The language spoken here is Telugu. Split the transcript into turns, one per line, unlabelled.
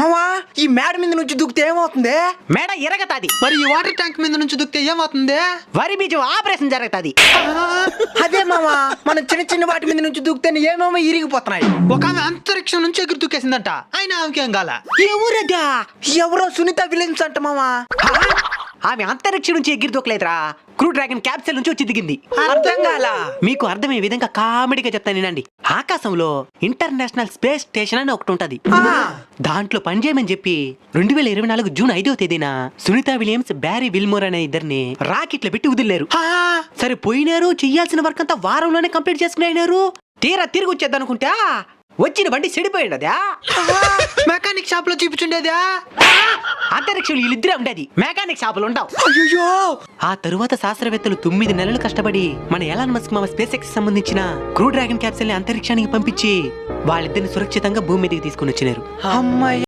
మావా ఈ మేడ మీద నుంచి దూకితే ఏమవుతుంది?
మేడ ఎరగతాది
మరి ఈ వాటర్ ట్యాంక్ మీద నుంచి దుక్కితే ఏమవుతుంది?
వరి బీజం ఆపరేషన్ జరుగుతాది.
అదే మావా మనం చిన్న చిన్న వాటి మీద నుంచి దూకితే ఏమేమో ఇరిగిపోతున్నాయి.
ఒక ఆమె అంతరిక్షం నుంచి ఎగురు దుక్కేసిందంట ఆయన ఆమెకేం కాల?
ఎవరదా?
ఎవరో సునీత విలియమ్స్ అంట మావా.
ఆమె అంతరిక్షం నుంచి ఎగిరి దొక్కలేదురా క్రూ డ్రాగన్ క్యాప్సూల్ నుంచి వచ్చి దిగింది.
అర్థం కాల.
మీకు అర్థమయ్యే విధంగా కామెడీగా చెప్తాను వినండి. ఆకాశంలో ఇంటర్నేషనల్ స్పేస్ స్టేషన్ అని ఒకటి ఉంటది. దాంట్లో పనిచేయమని చెప్పి రెండు వేల ఇరవై నాలుగు జూన్ ఐదవ తేదీన సునీత విలియమ్స్ బ్యారీ విల్మోర్ అనే ఇద్దరిని రాకెట్లు పెట్టి వదిలేరు. సరే పోయినారు చెయ్యాల్సిన వర్క్ అంతా వారంలోనే కంప్లీట్ చేసుకుని అయినారు తీరా తిరిగి వచ్చేద్దాం అనుకుంటా? వచ్చిన బండి చెడిపోయింది అదా
మెకానిక్ షాప్లో చూపించుండేదా?
అంతరిక్షంలో వీళ్ళిద్దరే ఉండేది. మెకానిక్ షాపులు ఉండవు.
అయ్యో
ఆ తరువాత శాస్త్రవేత్తలు తొమ్మిది నెలలు కష్టపడి మన ఎలాన్ మస్క్ మామ స్పేస్ ఎక్స్ సంబంధించిన క్రూ డ్రాగన్ క్యాప్సూల్ని అంతరిక్షానికి పంపించి వాళ్ళిద్దరిని సురక్షితంగా భూమి మీదకి తీసుకుని వచ్చినారు.
అమ్మాయి!